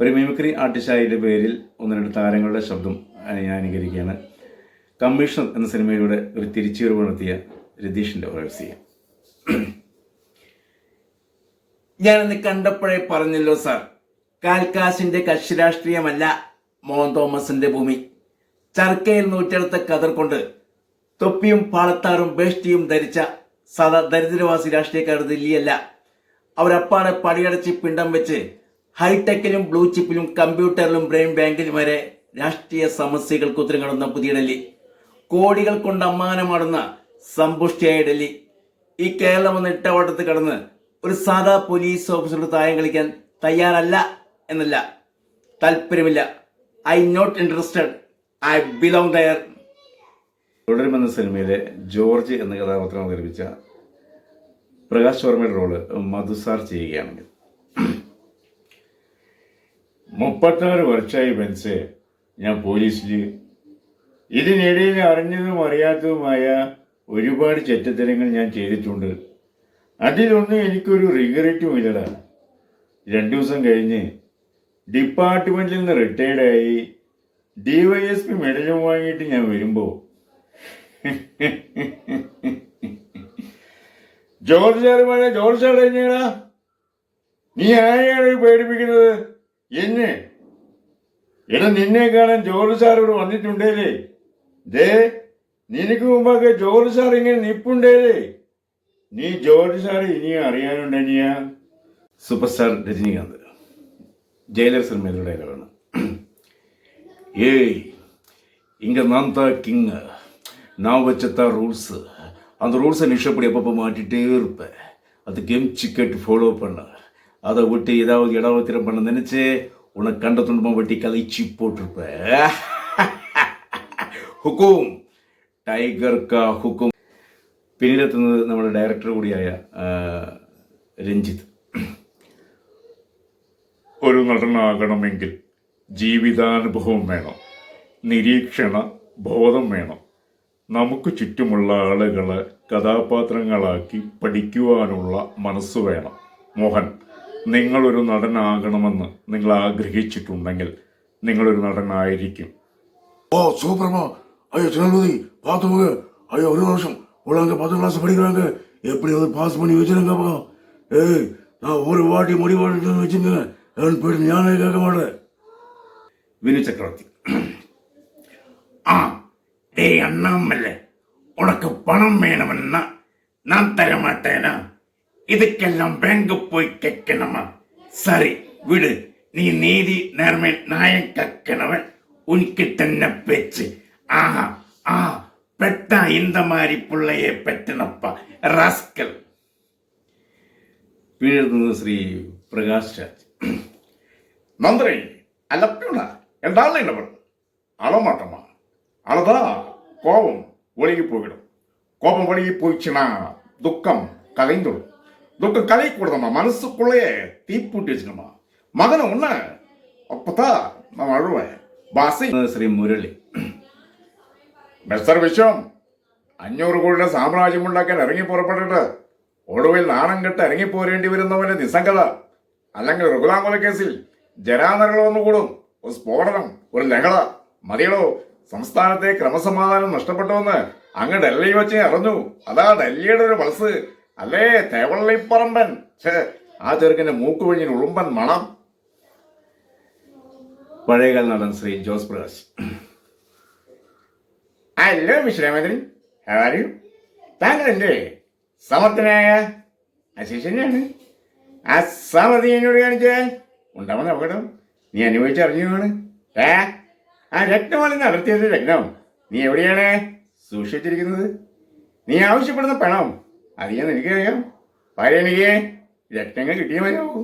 ഒരു മിമിക്രി ആർട്ടിസ്റ്റായതിന്റെ പേരിൽ ഒന്ന് രണ്ട് താരങ്ങളുടെ ശബ്ദം ഞാൻ അനുകരിക്കുകയാണ്. കമ്മീഷണർ എന്ന സിനിമയിലൂടെ ഒരു തിരിച്ചുവരവ് നടത്തിയ രതീഷിന്റെ ഓരോ ഞാനന്ന് കണ്ടപ്പോഴേ പറഞ്ഞല്ലോ സാർ. കാൽക്കാസിന്റെ കക്ഷി രാഷ്ട്രീയമല്ല മോഹൻ തോമസിന്റെ ഭൂമി. ചർക്കയിൽ നൂറ്റെടുത്ത കതർ കൊണ്ട് തൊപ്പിയും പാളത്താറും ബേഷ്ടിയും ധരിച്ച സദാ ദരിദ്രവാസി രാഷ്ട്രീയക്കാർ ദില്ലിയല്ല. അവരപ്പാടെ പടിയടച്ച് പിണ്ടം വെച്ച് ഹൈടെക്കിലും ബ്ലൂ ചിപ്പിലും കമ്പ്യൂട്ടറിലും ബ്രെയിൻ ബാങ്കിലും വരെ രാഷ്ട്രീയ സമസ്യകൾക്ക് ഉത്തരം കടന്ന പുതിയ ഡൽഹി. കോടികൾ കൊണ്ട് അമ്മാനമാടുന്ന സമ്പുഷ്ടിയായ ഡൽഹി. ഈ കേരളം ഒന്ന് ഇട്ടവട്ടത്ത് കടന്ന് ഒരു സാധാ പോലീസ് ഓഫീസറുടെ തായം കളിക്കാൻ തയ്യാറല്ല എന്നല്ല. താല്പര്യമില്ല. I not interested I belong there തുടരുമെന്ന സിനിമയിലെ ജോർജ് എന്ന കഥാപാത്രം അവതരിപ്പിച്ച പ്രകാശ് വർമ്മയുടെ റോൾ മധുസാർ ചെയ്യുകയാണെങ്കിൽ. മുപ്പത്താറ് വർഷമായി ബെൻസേ ഞാൻ പോലീസിൽ ഇതിനിടയിൽ അറിഞ്ഞതും അറിയാത്തതുമായ ഒരുപാട് ചെറ്റത്തരങ്ങൾ ഞാൻ ചെയ്തിട്ടുണ്ട്. അതിലൊന്നും എനിക്കൊരു റിഗ്രറ്റും ഇല്ലടാ. രണ്ടു ദിവസം കഴിഞ്ഞ് ഡിപ്പാർട്ട്മെന്റിൽ നിന്ന് റിട്ടയർഡായി ഡി വൈ എസ് പി മെഡലും വാങ്ങിയിട്ട് ഞാൻ വരുമ്പോൾ ജോർജ് ജോർജ് എങ്ങനെയാ നീ ആരെയാണ് പേടിപ്പിക്കുന്നത്? എന്നെ എടാ നിന്നെ കാണാൻ ജോർജ് സാർ ഇവിടെ വന്നിട്ടുണ്ടേലേ ദേ നിനക്ക് മുമ്പൊക്കെ ജോർജ് സാർ ഇങ്ങനെ നിപ്പുണ്ടേലേ നീ ജോർജ് സാർ ഇനിയും അറിയാനുണ്ടനിയാ സൂപ്പർ സ്റ്റാർ രജനീകാന്ത് ജയിലർ സിനിമയിലൂടെ ഡയലോഗാണ് ஏய் இங்கே நான் தான் கிங்கு நான் வச்சதான் ரூல்ஸு அந்த ரூல்ஸை நீ இஷ்டப்படி அப்பப்போ மாட்டிகிட்டே இருப்பேன் அது கேம் சிக்கெட் ஃபாலோ பண்ண அதை விட்டு ஏதாவது இடவத்திரம் பண்ண நினச்சி உனக்கு கண்ட துன்பம் வெட்டி கலைச்சி போட்டிருப்பேன் ഹുക്കും ടൈഗർ കാ ഹുക്കും പിന്നിലെത്തുന്നത് നമ്മുടെ ഡയറക്ടർ കൂടിയായ ആ, രഞ്ജിത്ത് ഒരു നടനാകണമെങ്കിൽ ജീവിതാനുഭവം വേണം നിരീക്ഷണ ബോധം വേണം നമുക്ക് ചുറ്റുമുള്ള ആളുകളെ കഥാപാത്രങ്ങളാക്കി പഠിക്കുവാനുള്ള മനസ്സ് വേണം മോഹൻ നിങ്ങളൊരു നടനാകണമെന്ന് നിങ്ങൾ ആഗ്രഹിച്ചിട്ടുണ്ടെങ്കിൽ നിങ്ങളൊരു നടനായിരിക്കും ஓ சூப்பரமா ஐயோ திருநெல்வேலி பார்த்தவங்க ஐயோ ஒரு வருஷம் உள்ளவங்க பத்து கிளாஸ் படிக்கிறாங்க எப்படியாவது பாஸ் பண்ணி வச்சிருங்கப்பா ஏய் நான் ஒரு வாட்டி முடிவு வச்சுங்க என் போயிட்டு ஞானே கேட்க மாட்டேன் വിനു ചക്രവർത്തി ஆ டேய் அண்ணாமல்ல உனக்கு பணம் வேணும்னா நான் தர மாட்டேனா இதுக்கெல்லாம் பேங்கு போய் கேட்கணுமா? சரி விடு. நீ நீதி நேர்மை நாயம் கக்கணவன் உனக்கு தன்ன பேச்சு? ஆஹா ஆ பெட்டா இந்த மாதிரி பிள்ளைய பெட்டனப்பா ராஸ்கல். பீழத்தந்து ஸ்ரீ பிரகாஷ் ராஜ் நந்திரை ஐ லவ் யூடா என் டார்லிங் நபர் அழமாட்டமா அழதா கோபம் ஒழுகி போயிடும் கோபம் ஒழுகி போயிடுச்சுன்னா துக்கம் கலைந்துடும் துக்கம் கலைக்கூடாதம்மா மனசுக்குள்ளேயே தீப்பூட்டி வச்சுக்கணுமா மகனை உன்ன அப்பதான் நான் அழுவேன் பாசை ശ്രീ മുരളി മിസ്റ്റർ വിശ്വം അഞ്ഞൂറ് കോടിയുടെ സാമ്രാജ്യമുണ്ടാക്കാൻ ഇറങ്ങി പുറപ്പെട്ടിട്ട് ഒടുവിൽ നാണം കെട്ട് ഇറങ്ങി പോരേണ്ടി വരുന്നവന്റെ നിസ്സംഗത അല്ലെങ്കിൽ രഘുലാങ്കുല കേസിൽ ജരാനരകൾ ഒന്നുകൂടും ഒരു സ്ഫോടനം ഒരു ലഹള മതിയടോ സംസ്ഥാനത്തെ ക്രമസമാധാനം നഷ്ടപ്പെട്ടുവെന്ന് അങ്ങ് ഡൽഹി വെച്ച് അറിഞ്ഞു അതാ ഡൽഹിയുടെ ഒരു പൾസ് അല്ലേ? തേവള്ളിപ്പറമ്പൻ ഛേ ആ ചെറുക്കന്റെ മൂക്ക് വഴിഞ്ഞ ഉളുമ്പൻ മണം. പഴയകാല നടൻ ശ്രീ ജോസ് പ്രകാശ്. ഹലോ വിശ്രാമേന്ദ്രൻ ആര് താങ്കൾ എന്റെ സമർത്ഥനായ അശേഷനാണ് ആ സമതി എന്നോട് കാണിച്ചേ. ഉണ്ടാവുന്ന അപകടം നീ അനുഭവിച്ച അറിഞ്ഞുമാണ് ഏ? ആ രക്തമാണ് നടത്തിയത് രക്തം. നീ എവിടെയാണ് സൂക്ഷിച്ചിരിക്കുന്നത്? നീ ആവശ്യപ്പെടുന്ന പണം അറിയാൻ എനിക്കറിയാം പഴയ എനിക്ക് രക്തങ്ങൾ കിട്ടിയേ മതിയാവൂ.